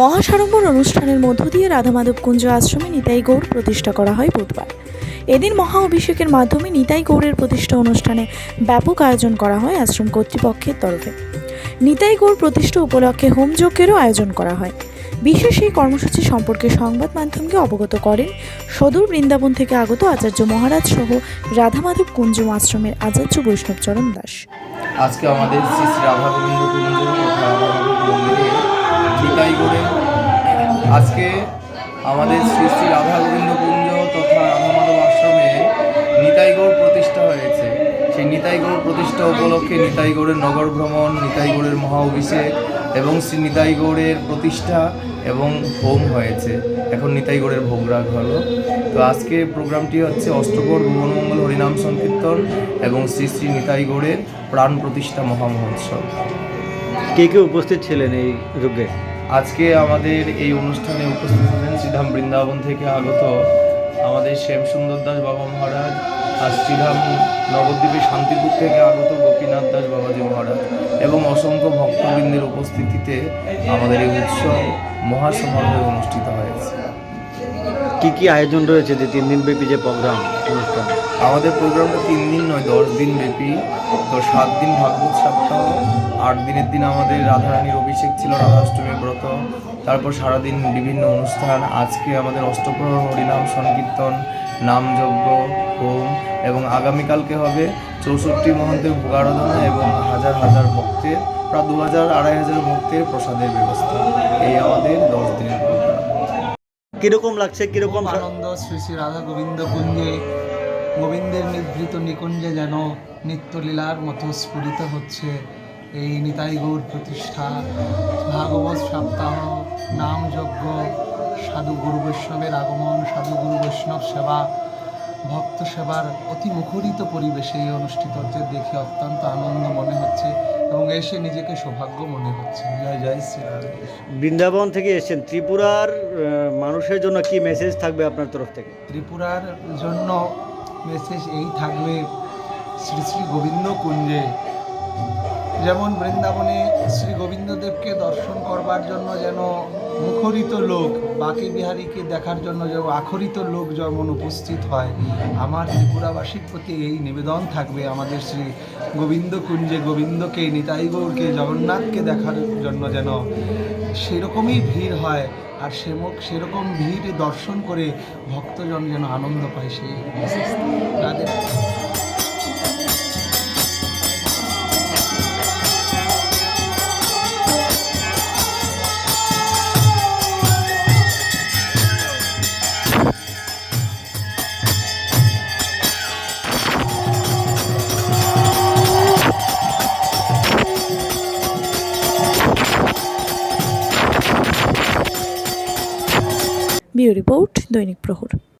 মহাসাড়ম্বর অনুষ্ঠানের মধ্য দিয়ে রাধামাধব কুঞ্জ আশ্রমে নিতাই গৌড় প্রতিষ্ঠা করা হয় বুধবার। এদিন মহা অভিষেকের মাধ্যমে নিতাই গৌড়ের প্রতিষ্ঠা অনুষ্ঠানে ব্যাপক আয়োজন করা হয় আশ্রম কর্তৃপক্ষের তরফে। নিতাই গৌড় প্রতিষ্ঠা উপলক্ষে হোমযজ্ঞেরও আয়োজন করা হয়। বিশেষ এই কর্মসূচি সম্পর্কে সংবাদ মাধ্যমকে অবগত করেন সদূর বৃন্দাবন থেকে আগত আচার্য মহারাজ সহ রাধামাধব কুঞ্জ আশ্রমের আচার্য বৈষ্ণবচরণ দাস। আজকে আমাদের শ্রী শ্রী রাধা কুঞ্জ নিতাই করে আজকে আমাদের শ্রী শ্রী রাধা গোবিন্দ কুঞ্জ তথা রাধামাধব আশ্রমে নিতাইগড় প্রতিষ্ঠা হয়েছে। সেই নিতাইগড় প্রতিষ্ঠা উপলক্ষে নিতাইগড়ের নগর ভ্রমণ, নিতাইগড়ের মহা অভিষেক এবং শ্রী নিতাইগড়ের প্রতিষ্ঠা এবং হোম হয়েছে। এখন নিতাইগড়ের ভোগরাগ হলো। তো আজকে প্রোগ্রামটি হচ্ছে অষ্টকর ভুবনমঙ্গল হরিনাম সংকীর্তন এবং শ্রী শ্রী নিতাইগড়ের প্রাণ প্রতিষ্ঠা মহামহোৎসব কে কে উপস্থিত ছিলেন এই যজ্ঞে আজকে আমাদের এই অনুষ্ঠানে উপস্থিত হলেন শ্রীধাম বৃন্দাবন থেকে আগত আমাদের শ্যাম সুন্দর দাস বাবা মহারাজ আর শ্রীধাম নবদ্বীপের শান্তিপুর থেকে আগত গোপীনাথ দাস বাবাজি মহারাজ এবং অসংখ্য ভক্তবৃন্দের উপস্থিতিতে আমাদের এই উৎসব মহাসমারোহে অনুষ্ঠিত হয়েছে। কি কি আয়োজন রয়েছে যে তিন দিন ব্যাপী যে প্রোগ্রাম, অনুষ্ঠান? আমাদের প্রোগ্রামটা তিন দিন নয়, দশ দিন ব্যাপী। তো সাত দিন ভাগবত সপ্তাহ আট দিনের দিন আমাদের রাধারানীর অভিষেক ছিল, রাধাষ্টমী ব্রত, তারপর সারাদিন বিভিন্ন অনুষ্ঠান, আজকে আমাদের অষ্টপ্রহর, হরিনাম, সংকীর্তন নামযজ্ঞ হোম এবং আগামীকালকে হবে চৌষট্টি মহন্তের ভোগারাধনা এবং হাজার হাজার ভক্তের, প্রায় দু হাজার আড়াই হাজার ভক্তের প্রসাদের ব্যবস্থা। এই আমাদের দশ দিনের কীরকম লাগছে, কীরকম আনন্দ, শ্রী শ্রী রাধা গোবিন্দ কুঞ্জে। গোবিন্দের নিভৃত নিকুঞ্জে যেন নিত্যলীলার মতো স্ফুরিত হচ্ছে এই নিতাই গৌর প্রতিষ্ঠা। ভাগবত সপ্তাহ, নাম যজ্ঞ, সাধু গুরু বৈষ্ণবের আগমন, সাধু গুরু বৈষ্ণব সেবা, ভক্ত সেবার অতি মুখরিত পরিবেশে এই অনুষ্ঠিত হচ্ছে। দেখে অত্যন্ত আনন্দ মনে হচ্ছে। এবং এসে নিজেকে সৌভাগ্য মনে হচ্ছে জয় জয় বৃন্দাবন থেকে এসেছেন। ত্রিপুরার মানুষের জন্য কি মেসেজ থাকবে আপনার তরফ থেকে? ত্রিপুরার জন্য মেসেজ এই থাকবে শ্রী শ্রী গোবিন্দ কুঞ্জে। যেমন বৃন্দাবনে শ্রী গোবিন্দদেবকে দর্শন করবার জন্য যেন মুখরিত লোক, বাকি বিহারীকে দেখার জন্য যে আখরিত লোক যেমন উপস্থিত হয়, আমার ত্রিপুরাবাসীর প্রতি এই নিবেদন থাকবে। আমাদের শ্রী গোবিন্দ কুঞ্জে গোবিন্দকে, নিতাই গৌরকে, জগন্নাথকে দেখার জন্য যেন সেরকমই ভিড় হয় আর সেমক সেরকম ভিড় দর্শন করে ভক্তজন যেন আনন্দ পায় সেই ব্যুরো রিপোর্ট দৈনিক প্রহর।